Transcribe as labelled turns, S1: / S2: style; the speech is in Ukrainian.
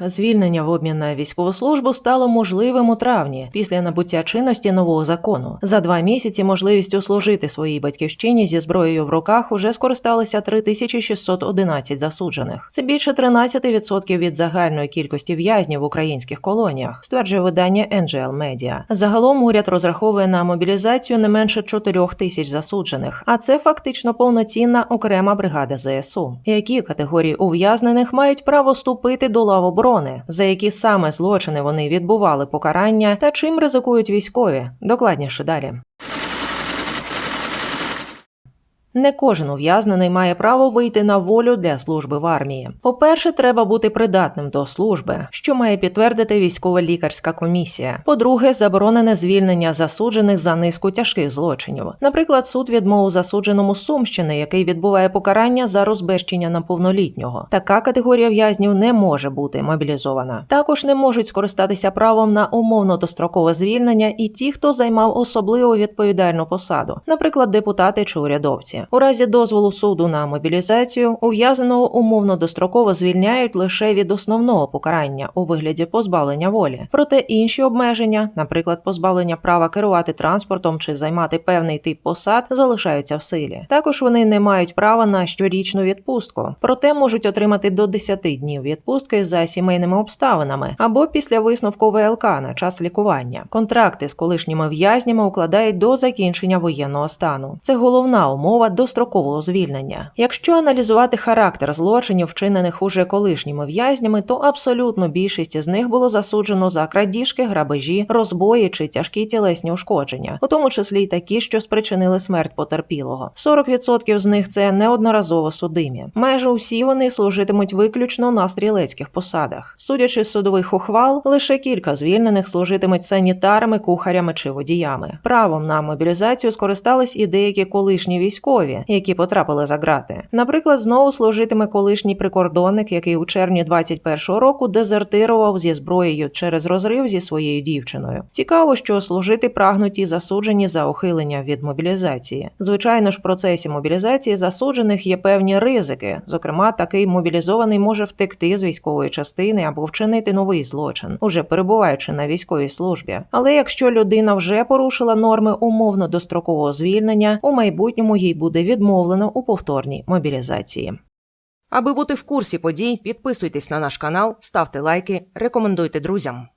S1: Звільнення в обмін на військову службу стало можливим у травні після набуття чинності нового закону. За два місяці можливістю служити своїй батьківщині зі зброєю в руках уже скористалися 3611 засуджених. Це більше 13% від загальної кількості в'язнів в українських колоніях, стверджує видання NGL Media. Загалом уряд розраховує на мобілізацію не менше 4 тисяч засуджених, а це фактично повноцінна окрема бригада ЗСУ. Які категорії ув'язнених мають право вступити до лав оборони, за які саме злочини вони відбували покарання та чим ризикують військові? Докладніше далі. Не кожен ув'язнений має право вийти на волю для служби в армії. По-перше, треба бути придатним до служби, що має підтвердити військова лікарська комісія. По-друге, заборонене звільнення засуджених за низку тяжких злочинів. Наприклад, суд відмовив засудженому Сумщини, який відбуває покарання за розбещення неповнолітнього. Така категорія в'язнів не може бути мобілізована. Також не можуть скористатися правом на умовно дострокове звільнення і ті, хто займав особливо відповідальну посаду, наприклад, депутати чи урядовці. У разі дозволу суду на мобілізацію ув'язненого умовно достроково звільняють лише від основного покарання у вигляді позбавлення волі. Проте інші обмеження, наприклад, позбавлення права керувати транспортом чи займати певний тип посад, залишаються в силі. Також вони не мають права на щорічну відпустку, проте можуть отримати до 10 днів відпустки за сімейними обставинами або після висновку ВЛК на час лікування. Контракти з колишніми в'язнями укладають до закінчення воєнного стану. Це головна умова дострокового звільнення. Якщо аналізувати характер злочинів, вчинених уже колишніми в'язнями, то абсолютно більшість з них було засуджено за крадіжки, грабежі, розбої чи тяжкі тілесні ушкодження, у тому числі й такі, що спричинили смерть потерпілого. 40% з них це неодноразово судимі. Майже усі вони служитимуть виключно на стрілецьких посадах. Судячи з судових ухвал, лише кілька звільнених служитимуть санітарами, кухарями чи водіями. Правом на мобілізацію скористались і деякі колишні військові, які потрапили за грати. Наприклад, знову служитиме колишній прикордонник, який у червні 21-го року дезертирував зі зброєю через розрив зі своєю дівчиною. Цікаво, що служити прагнуть і засуджені за ухилення від мобілізації. Звичайно ж, в процесі мобілізації засуджених є певні ризики. Зокрема, такий мобілізований може втекти з військової частини або вчинити новий злочин, уже перебуваючи на військовій службі. Але якщо людина вже порушила норми умовно дострокового звільнення, у майбутньому їй буде відмовлено у повторній мобілізації. Аби бути в курсі подій, підписуйтесь на наш канал, ставте лайки, рекомендуйте друзям.